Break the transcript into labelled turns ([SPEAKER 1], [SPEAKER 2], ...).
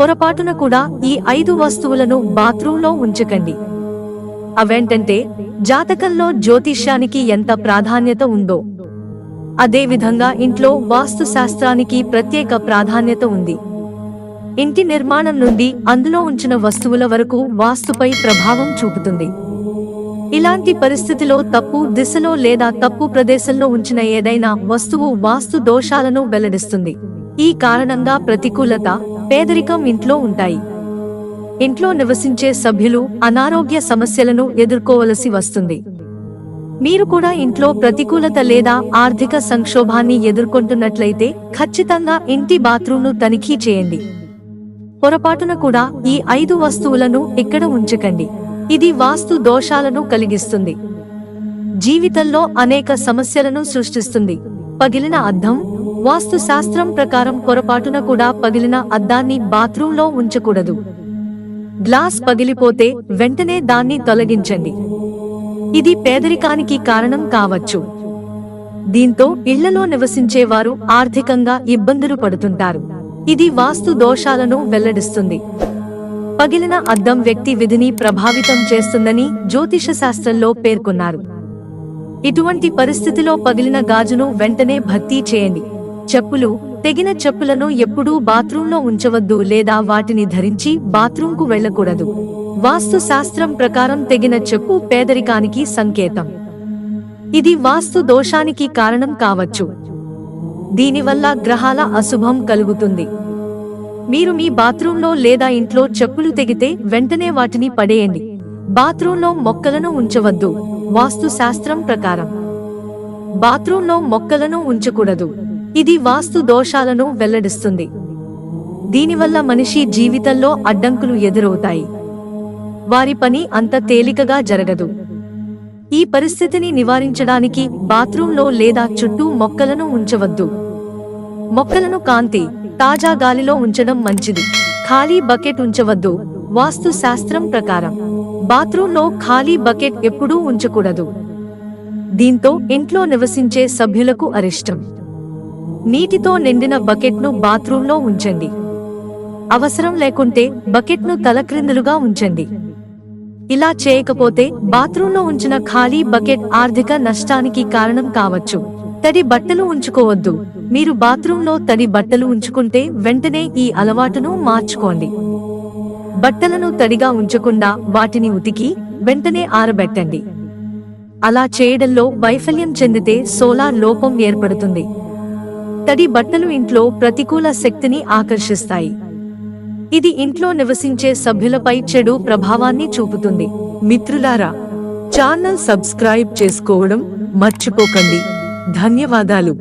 [SPEAKER 1] పొరపాటున కూడా ఈ ఐదు వస్తువులను బాత్రూంలో ఉంచకండి. అవేంటంటే జాతకంలో జ్యోతిష్యానికి ఎంత ప్రాధాన్యత ఉందో. అదేవిధంగా ఇంట్లో వాస్తు శాస్త్రానికి ప్రత్యేక ప్రాధాన్యత ఉంది. ఇంటి నిర్మాణం నుండి అందులో ఉంచిన వస్తువుల వరకు వాస్తుపై ప్రభావం చూపుతుంది. ఇలాంటి పరిస్థితిలో తప్పు దిశలో లేదా తప్పు ప్రదేశంలో ఉంచిన ఏదైనా వస్తువు వాస్తు దోషాలను వెల్లడిస్తుంది. ఈ కారణంగా ప్రతికూలత పేదరికం ఇంట్లో ఉంటాయి. ఇంట్లో నివసించే సభ్యులు అనారోగ్య సమస్యలను ఎదుర్కోవలసి వస్తుంది. మీరు కూడా ఇంట్లో ప్రతికూలత లేదా ఆర్థిక సంక్షోభాన్ని ఎదుర్కొంటున్నట్లయితే ఖచ్చితంగా ఇంటి బాత్రూంను తనిఖీ చేయండి. పొరపాటున కూడా ఈ ఐదు వస్తువులను ఇక్కడ ఉంచకండి. ఇది వాస్తు దోషాలను కలిగిస్తుంది. జీవితంలో అనేక సమస్యలను సృష్టిస్తుంది. పగిలిన అద్దం వాస్తు శాస్త్రం ప్రకారం పొరపాటున కూడా పగిలిన అద్దాన్ని బాత్రూంలో ఉంచకూడదు. గ్లాస్ పగిలిపోతే వెంటనే దాన్ని తొలగించండి. ఇది పేదరికానికి కారణం కావచ్చు. దీంతో ఇళ్ళలో నివసించేవారు ఆర్థికంగా ఇబ్బందులు పడుతుంటారు. ఇది వాస్తు దోషాలను వెల్లడిస్తుంది. పగిలిన అద్దం వ్యక్తి విధిని ప్రభావితం చేస్తుందని జ్యోతిష శాస్త్రంలో పేర్కొన్నారు. ఇటువంటి పరిస్థితిలో పగిలిన గాజును వెంటనే భర్తీ చేయండి. చెప్పులు తెగిన చెప్పులను ఎప్పుడూ బాత్రూంలో ఉంచవద్దు లేదా వాటిని ధరించి బాత్రూంకు వెళ్ళకూడదు. వాస్తు శాస్త్రం ప్రకారం తెగిన చెప్పు పేదరికానికి సంకేతం. ఇది వాస్తు దోషానికి కారణం కావచ్చు. దీనివల్ల గ్రహాల అశుభం కలుగుతుంది. మీరు మీ బాత్రూంలో లేదా ఇంట్లో చెప్పులు తెగితే వెంటనే వాటిని పడేయండి. బాత్రూంలో మొక్కలను ఉంచవద్దు. వాస్తు శాస్త్రం ప్రకారం. బాత్రూంలో మొక్కలను ఉంచకూడదు. ఇది వాస్తు దోషాలను వెల్లడిస్తుంది. దీనివల్ల మనిషి జీవితంలో అడ్డంకులు ఎదురవుతాయి. వారి పని అంత తేలికగా జరగదు. ఈ పరిస్థితిని నివారించడానికి బాత్రూంలో లేదా చుట్టూ మొక్కలను ఉంచవద్దు. మొక్కలను కాంతి తాజా గాలిలో ఉంచడం మంచిది. ఖాళీ బకెట్ ఉంచవద్దు. వాస్తు శాస్త్రం ప్రకారం బాత్రూంలో ఖాళీ బకెట్ ఎప్పుడూ ఉంచకూడదు. దీంతో ఇంట్లో నివసించే సభ్యులకు అరిష్టం. నీటితో నిండిన బకెట్ను బాత్రూంలో ఉంచండి. అవసరం లేకుంటే బకెట్ను తలక్రిందులుగా ఉంచండి. ఇలా చేయకపోతే బాత్రూంలో ఉంచిన ఖాళీ బకెట్ ఆర్థిక నష్టానికి కారణం కావచ్చు. తడి బట్టలు ఉంచుకోవద్దు. మీరు బాత్రూంలో తడి బట్టలు ఉంచుకుంటే వెంటనే ఈ అలవాటును మార్చుకోండి. బట్టలను తడిగా ఉంచకుండా వాటిని ఉతికి వెంటనే ఆరబెట్టండి. అలా చేయడంలో వైఫల్యం చెందితే సోలార్ లోపం ఏర్పడుతుంది. తడి బట్టలు ఇంట్లో ప్రతికూల శక్తిని ఆకర్షిస్తాయి. ఇది ఇంట్లో నివసించే సభ్యులపై చెడు ప్రభావాన్ని చూపుతుంది. మిత్రులారా ఛానల్ సబ్స్క్రైబ్ చేసుకోవడం మర్చిపోకండి. ధన్యవాదాలు.